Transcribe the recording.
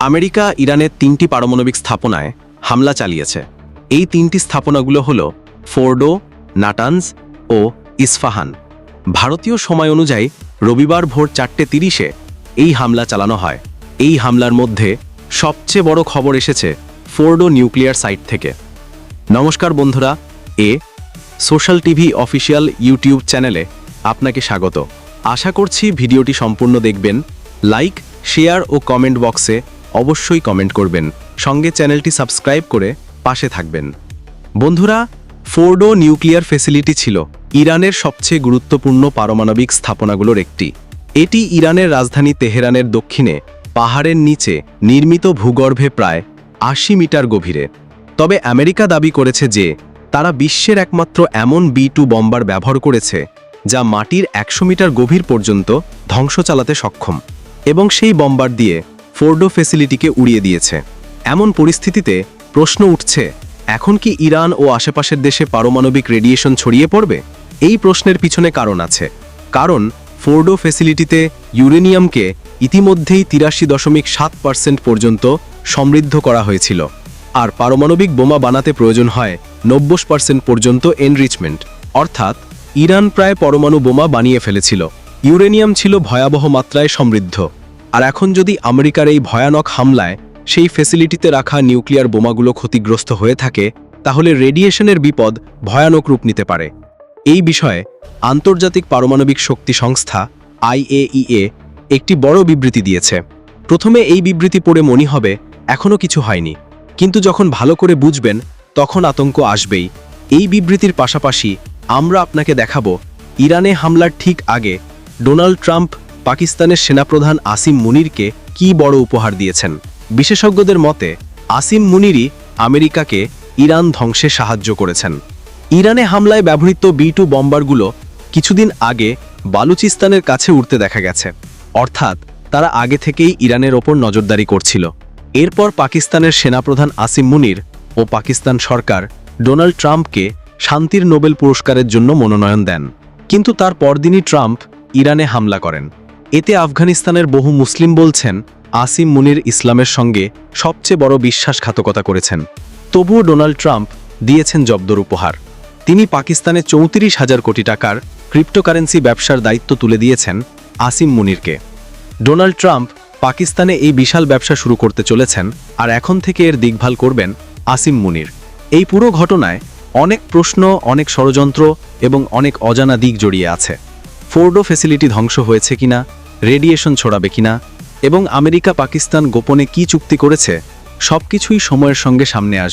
America ইরানের তিনটি পারমাণবিক স্থাপনায় হামলা চালিয়েছে। এই তিনটি স্থাপনাগুলো হল ফোর্ডো নাটানস ও ইস্ফাহান। ভারতীয় সময় অনুযায়ী রবিবার ভোর চারটে তিরিশে এই হামলা চালানো হয়। এই হামলার মধ্যে সবচেয়ে বড় খবর এসেছে ফোর্ডো নিউক্লিয়ার সাইট থেকে। নমস্কার বন্ধুরা, a social TV official YouTube চ্যানেলে আপনাকে স্বাগত। আশা করছি ভিডিওটি সম্পূর্ণ দেখবেন। লাইক, শেয়ার ও কমেন্ট বক্সে অবশ্যই কমেন্ট করবেন। সঙ্গে চ্যানেলটি সাবস্ক্রাইব করে পাশে থাকবেন। বন্ধুরা, ফোর্ডো নিউক্লিয়ার ফেসিলিটি ছিল ইরানের সবচেয়ে গুরুত্বপূর্ণ পারমাণবিক স্থাপনাগুলোর একটি। এটি ইরানের রাজধানী তেহরানের দক্ষিণে, পাহাড়ের নিচে নির্মিত ভূগর্ভে প্রায় আশি মিটার গভীরে। তবে আমেরিকা দাবি করেছে যে, তারা বিশ্বের একমাত্র এমন বি টু বম্বার ব্যবহার করেছে, যা মাটির একশো মিটার গভীর পর্যন্ত ধ্বংস চালাতে সক্ষম। এবং সেই বম্বার দিয়ে ফোর্ডো ফেসিলিটিকে উড়িয়ে দিয়েছে। এমন পরিস্থিতিতে প্রশ্ন উঠছে, এখন কি ইরান ও আশেপাশের দেশে পারমাণবিক রেডিয়েশন ছড়িয়ে পড়বে? এই প্রশ্নের পিছনে কারণ আছে। কারণ ফোর্ডো ফেসিলিটিতে ইউরেনিয়ামকে ইতিমধ্যেই তিরাশি দশমিক সাত পার্সেন্ট পর্যন্ত সমৃদ্ধ করা হয়েছিল। আর পারমাণবিক বোমা বানাতে প্রয়োজন হয় নব্বই পার্সেন্ট পর্যন্ত এনরিচমেন্ট। অর্থাৎ ইরান প্রায় পরমাণু বোমা বানিয়ে ফেলেছিল। ইউরেনিয়াম ছিল ভয়াবহ মাত্রায় সমৃদ্ধ। আর এখন যদি আমেরিকার এই ভয়ানক হামলায় সেই ফেসিলিটিতে রাখা নিউক্লিয়ার বোমাগুলো ক্ষতিগ্রস্ত হয়ে থাকে, তাহলে রেডিয়েশনের বিপদ ভয়ানক রূপ নিতে পারে। এই বিষয়ে আন্তর্জাতিক পারমাণবিক শক্তি সংস্থা আইএইএ একটি বড় বিবৃতি দিয়েছে। প্রথমে এই বিবৃতি পড়ে মনে হবে এখনও কিছু হয়নি। কিন্তু যখন ভালো করে বুঝবেন, তখন আতঙ্ক আসবেই। এই বিবৃতির পাশাপাশি আমরা আপনাকে দেখাবো, ইরানে হামলার ঠিক আগে ডোনাল্ড ট্রাম্প পাকিস্তানের সেনাপ্রধান আসিম মুনিরকে কি বড় উপহার দিয়েছেন? বিশেষজ্ঞদের মতে, আসিম মুনিরই আমেরিকাকে ইরান ধ্বংসে সাহায্য করেছেন। ইরানে হামলায় ব্যবহৃত বি টু বম্বারগুলো কিছুদিন আগে বালুচিস্তানের কাছে উঠতে দেখা গেছে। অর্থাৎ, তারা আগে থেকেই ইরানের ওপর নজরদারি করছিল। এরপর পাকিস্তানের সেনাপ্রধান আসিম মুনির ও পাকিস্তান সরকার ডোনাল্ড ট্রাম্পকে শান্তির নোবেল পুরস্কারের জন্য মনোনয়ন দেন। কিন্তু তার পরদিনই ট্রাম্প ইরানে হামলা করেন। এতে আফগানিস্তানের বহু মুসলিম বলছেন, আসিম মুনির ইসলামের সঙ্গে সবচেয়ে বড় বিশ্বাসঘাতকতা করেছেন। তবুও ডোনাল্ড ট্রাম্প দিয়েছেন জব্দর উপহার। তিনি পাকিস্তানে চৌত্রিশ হাজার কোটি টাকার ক্রিপ্টোকারেন্সি ব্যবসার দায়িত্ব তুলে দিয়েছেন আসিম মুনিরকে। ডোনাল্ড ট্রাম্প পাকিস্তানে এই বিশাল ব্যবসা শুরু করতে চলেছেন আর এখন থেকে এর দেখভাল করবেন আসিম মুনির। এই পুরো ঘটনায় অনেক প্রশ্ন, অনেক ষড়যন্ত্র এবং অনেক অজানা দিক জড়িয়ে আছে। ফোর্ডো ফেসিলিটি ধ্বংস হয়েছে কিনা, রেডিয়েশন ছড়াবে কিনা, এবং আমেরিকা পাকিস্তান গোপনে কি চুক্তি করেছে, সবকিছুই সময়ের সঙ্গে সামনে আসবে।